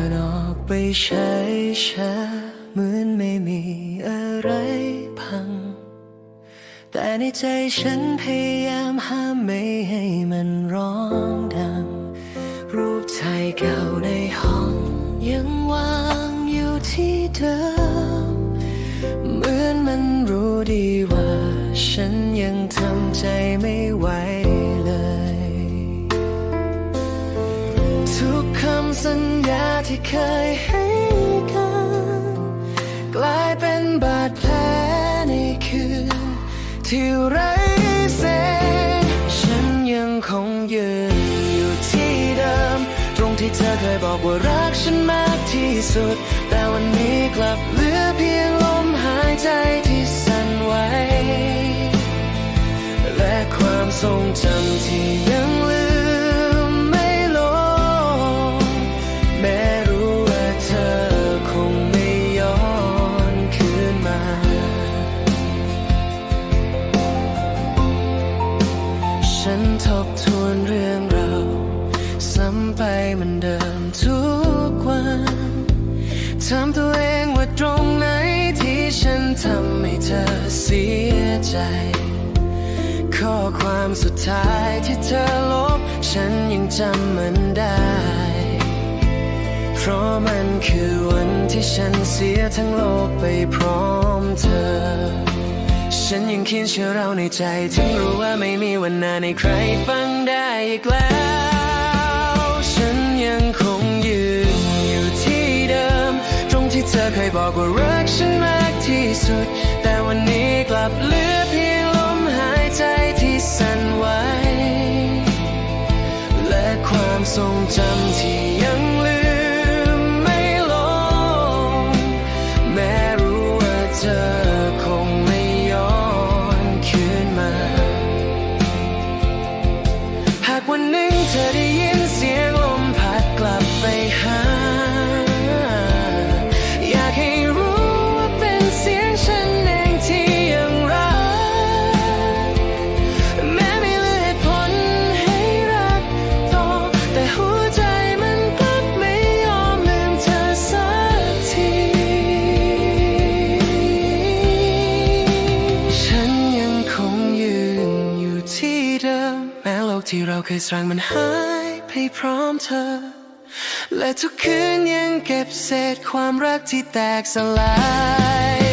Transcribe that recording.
ินออกไปใช้ชาเหมือนไม่มีอะไรพัง แต่ในใจฉันพยายามห้ามไม่ให้มันร้องดัง รูปถ่ายเก่าในห้องยังวางอยู่ที่เดิม ที่เคยให้กัน กลายเป็นบาดแผลในคืน ที่ไร้เส้นฉันยังคงยืนอยู่ที่เดิม ตรงที่เธอเคยบอกว่ารักฉันมากที่สุด แต่วันนี้กลับเหลือเพียงลมหายใจที่สั่นไหวและความทรงจำที่ยัง ฉันทบทวนเรื่องเราวซ้ำไปเหมันเดิมทุกวันถามตัวเองว่าตรงไหนที่ฉันทำให้เธอเสียใจ ข้อความสุดท้ายที่เธอลบ ฉันยังจำมันได้ เพราะมันคือวันที่ฉันเสียทั้งโลกไปพร้อมเธอ ฉันยังเขียนเชื่อเราในใจ ถึงรู้ว่าไม่มีวันหน้าในใครฟังได้อีกแล้ว ฉันยังคงยืนอยู่ที่เดิม ตรงที่เธอเคยบอกว่ารักฉันมากที่สุด แต่วันนี้กลับเหลือเพียง ที่เราเคยสร้างมันหายไปพร้อมเธอ และทุกคืนยังเก็บเศษความรักที่แตกสลาย